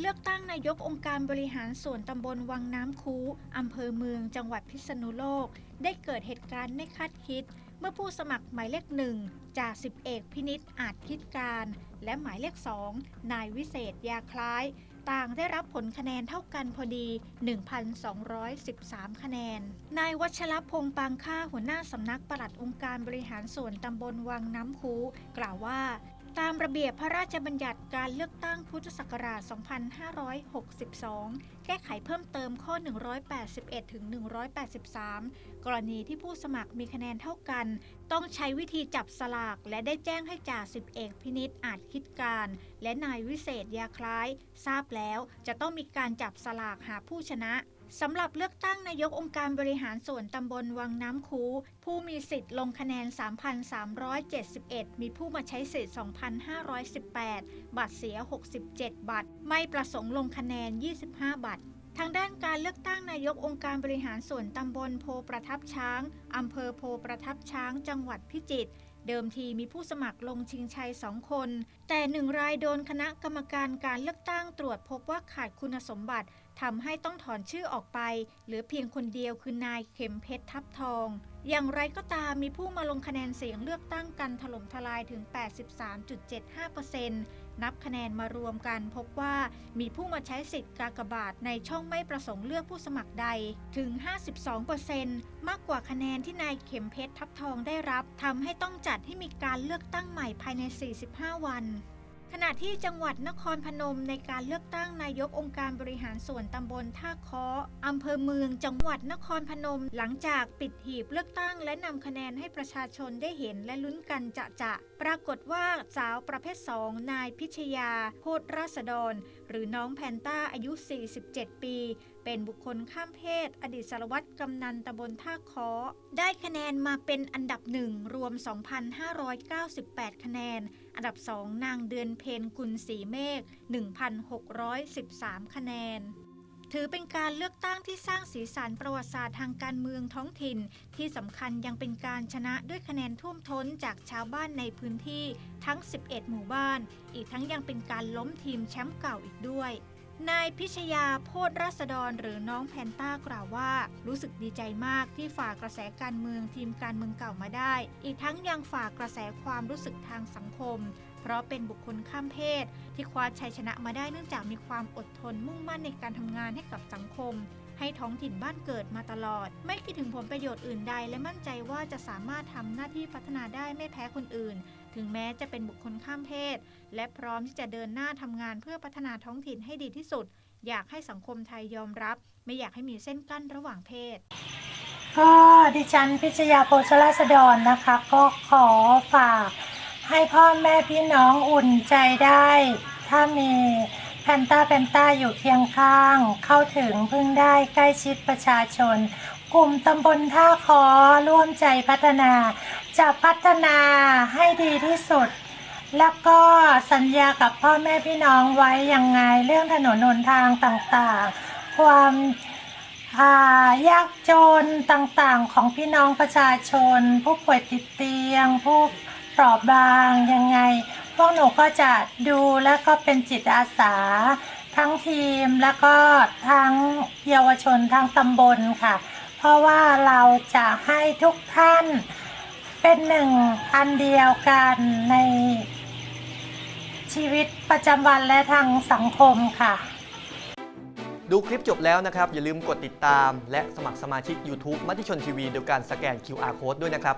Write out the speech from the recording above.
เลือกตั้งนายกองค์การบริหารส่วนตำบลวังน้ำคูอำเภอเมือง จังหวัดพิษณุโลก ได้เกิดเหตุการณ์ไม่คาดคิด เมื่อผู้สมัครหมายเลขหนึ่งจ่าสิบเอกพินิษอาจคิดการ และหมายเลขสองนายวิเศษยาคล้าย ต่างได้รับผลคะแนนเท่ากันพอดี 1,213 คะแนน นายวัชรพงษ์ปางค่าหัวหน้าสำนักปลัดองค์การบริหารส่วนตำบลวังน้ำคูกล่าวว่า ตามระเบียบพระราชบัญญัติการเลือกตั้งพุทธศักราช 2562 แก้ไขเพิ่มเติมข้อ 181 ถึง 183 กรณีที่ผู้สมัครมีคะแนนเท่ากัน ต้องใช้วิธีจับสลาก และได้แจ้งให้จ่าสิบเอกพินิษอาจคิดการ และนายวิเศษยาคล้าย ทราบแล้วจะต้องมีการจับสลากหาผู้ชนะ สำหรับเลือกตั้งนายกองค์การบริหารส่วนตำบลวังน้ำคู ผู้มีสิทธิ์ลงคะแนน 3,371 มีผู้มาใช้สิทธิ์ 2,518 บัตรเสีย 67 บัตร ไม่ประสงค์ลงคะแนน 25 บัตรทางด้านการเลือกตั้งนายกองค์การบริหารส่วนตำบลโพประทับช้าง อำเภอโพประทับช้าง จังหวัดพิจิตร เดิมทีมีผู้สมัครลงชิงชัยสองคน แต่หนึ่งรายโดนคณะกรรมการการเลือกตั้งตรวจพบว่าขาดคุณสมบัติ ทำให้ต้องถอนชื่อออกไป เหลือเพียงคนเดียวคือนายเข็มเพชรทับทอง อย่างไรก็ตามมีผู้มาลงคะแนนเสียงเลือกตั้งกันถล่มทลายถึง 83.75%นับคะแนนมารวมกันพบว่ามีผู้มาใช้สิทธิ์กากบาทในช่องไม่ประสงค์เลือกผู้สมัครใดถึง 52%มากกว่าคะแนนที่นายเข็มเพชรทับทองได้รับทำให้ต้องจัดให้มีการเลือกตั้งใหม่ภายใน 45 วัน ขณะที่จังหวัดนครพนมในการเลือกตั้งนายกองค์การบริหารส่วนตำบลท่าค้ออำเภอเมืองจังหวัดนครพนม หลังจากปิดหีบเลือกตั้ง และนำคะแนนให้ประชาชนได้เห็นและลุ้นกันจะจะ ปรากฏว่าสาวประเภท2นายพิชยา โพธราษฎร หรือน้องแพนต้าอายุ 47 ปี เป็นบุคคลข้ามเพศ อดีตสารวัตรกำนันตำบลท่าค้อได้คะแนนมาเป็นอันดับหนึ่งรวม 2,598 คะแนน อันดับ2นางเดือนเพนกุลสีเมฆ 1,613 คะแนน ถือเป็นการเลือกตั้งที่สร้างสีสันประวัติศาสตร์ทางการเมืองท้องถิ่น ที่สำคัญยังเป็นการชนะด้วยคะแนนท่วมท้นจากชาวบ้านในพื้นที่ทั้ง 11 หมู่บ้าน อีกทั้งยังเป็นการล้มทีมแชมป์เก่าอีกด้วยนายพิชยาโพธราษฎรหรือน้องแพนต้ากล่าวว่า รู้สึกดีใจมากที่ฝ่ากกระแสการเมืองทีมการเมืองเก่ามาได้ อีกทั้งยังฝ่ากกระแสความรู้สึกทางสังคม เพราะเป็นบุคคลข้ามเพศ ที่คว้าชัยชนะมาได้เนื่องจากมีความอดทนมุ่งมั่นในการทำงานให้กับสังคม ให้ท้องถิ่นบ้านเกิดมาตลอด ไม่คิดถึงผลประโยชน์อื่นใด และมั่นใจว่าจะสามารถทำหน้าที่พัฒนาได้ไม่แพ้คนอื่น ถึงแม้จะเป็นบุคคลข้ามเพศ และพร้อมที่จะเดินหน้าทำงานเพื่อพัฒนาท้องถิ่นให้ดีที่สุด อยากให้สังคมไทยยอมรับ ไม่อยากให้มีเส้นกั้นระหว่างเพศก็ดิฉันพิชยาโพชราษฎรนะคะ ก็ขอฝาก ให้พ่อแม่พี่น้องอุ่นใจได้ ถ้ามีแพนต้าแพนต้าอยู่เคียงข้าง เข้าถึงพึ่งได้ใกล้ชิดประชาชน กลุ่มตำบลท่าคอร่วมใจพัฒนา จะพัฒนาให้ดีที่สุด แล้วก็สัญญากับพ่อแม่พี่น้องไว้ยังไงเรื่องถนนหนทางต่างๆ ความายากจนต่างๆของพี่น้องประชาชน ผู้ป่วยติดเตียงผู้ เปราะบางยังไง พวกหนูก็จะดูแล้วก็เป็นจิตอาสา ทั้งทีมแล้วก็ทั้งเยาวชนทั้งตำบลค่ะ เพราะว่าเราจะให้ทุกท่านเป็นหนึ่งอันเดียวกันในชีวิตประจำวันและทางสังคมค่ะ ดูคลิปจบแล้วนะครับ อย่าลืมกดติดตาม และสมัครสมาชิก YouTube มติชนทีวีโดยการสแกน QR Code ด้วยนะครับ